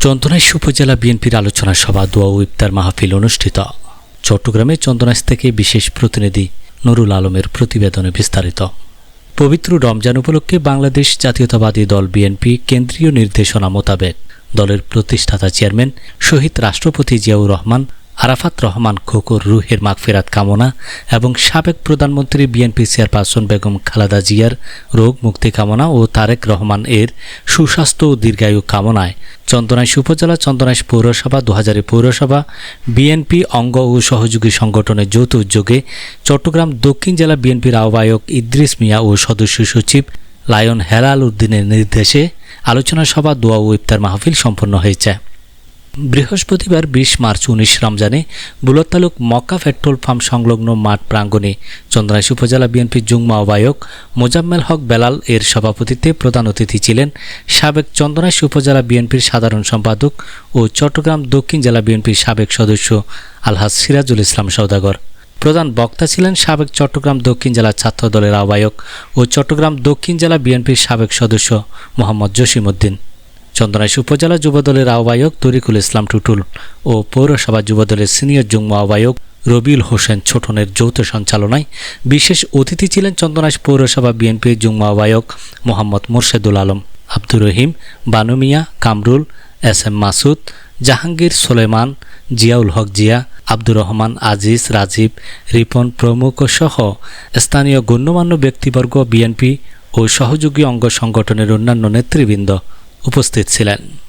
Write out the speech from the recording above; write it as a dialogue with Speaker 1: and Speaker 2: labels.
Speaker 1: চন্দনাইশ উপজেলা বিএনপির আলোচনা সভা, দোয়া ও ইফতার মাহফিল অনুষ্ঠিত। চট্টগ্রামে চন্দনাইশ থেকে বিশেষ প্রতিনিধি নুরুল আলমের প্রতিবেদনে বিস্তারিত। পবিত্র রমজান উপলক্ষে বাংলাদেশ জাতীয়তাবাদী দল বিএনপি কেন্দ্রীয় নির্দেশনা মোতাবেক দলের প্রতিষ্ঠাতা চেয়ারম্যান শহীদ রাষ্ট্রপতি জিয়াউর রহমান আরাফাত রহমান খোকর রুহের মাগফিরাত কামনা এবং সাবেক প্রধানমন্ত্রী বিএনপি চেয়ারপারসন বেগম খালেদা জিয়ার রোগ মুক্তি কামনা ও তারেক রহমান এর সুস্বাস্থ্য ও দীর্ঘায়ু কামনায় চন্দনাইশ উপজেলা, চন্দনাইশ পৌরসভা দু পৌরসভা, বিএনপি অঙ্গ ও সহযোগী সংগঠনের যৌথ উদ্যোগে চট্টগ্রাম দক্ষিণ জেলা বিএনপির আহ্বায়ক ইদ্রিস মিয়া ও সদস্য সচিব লায়ন হেলাল উদ্দিনের নির্দেশে আলোচনা সভা, দোয়া ও ইফতার মাহফিল সম্পন্ন হয়েছে। বৃহস্পতিবার বিশ মার্চ উনিশ রমজানে বুলত তালুক মক্কা পেট্রোল পাম্প সংলগ্ন মাঠ প্রাঙ্গণে চন্দ্রাইশ উপজেলা বিএনপির যুগ্ম আহ্বায়ক মোজাম্মেল হক বেলাল এর সভাপতিত্বে প্রধান অতিথি ছিলেন সাবেক চন্দনাইশ উপজেলা বিএনপির সাধারণ সম্পাদক ও চট্টগ্রাম দক্ষিণ জেলা বিএনপির সাবেক সদস্য আলহাজ সিরাজুল ইসলাম সৌদাগর প্রধান বক্তা ছিলেন সাবেক চট্টগ্রাম দক্ষিণ জেলা ছাত্র দলের আহ্বায়ক ও চট্টগ্রাম দক্ষিণ জেলা বিএনপির সাবেক সদস্য মোহাম্মদ জসিম উদ্দিন চন্দনাইশ উপজেলা যুবদলের আহ্বায়ক তরিকুল ইসলাম টুটুল ও পৌরসভা যুবদলের সিনিয়র যুগ্ম আহ্বায়ক রবিউল হোসেন ছোটনের যৌথ সঞ্চালনায় বিশেষ অতিথি ছিলেন চন্দনাইশ পৌরসভা বিএনপির যুগ্ম আহ্বায়ক মোহাম্মদ মোর্শেদুল আলম, আব্দুর রহিম বানুমিয়া কামরুল, এস এম মাসুদ, জাহাঙ্গীর সোলেমান, জিয়াউল হক জিয়া, আব্দুর রহমান আজিজ, রাজীব, রিপন প্রমুখ সহ স্থানীয় গণ্যমান্য ব্যক্তিবর্গ, বিএনপি ও সহযোগী অঙ্গ সংগঠনের অন্যান্য নেতৃবৃন্দ। উপস্থিত ছিলেন।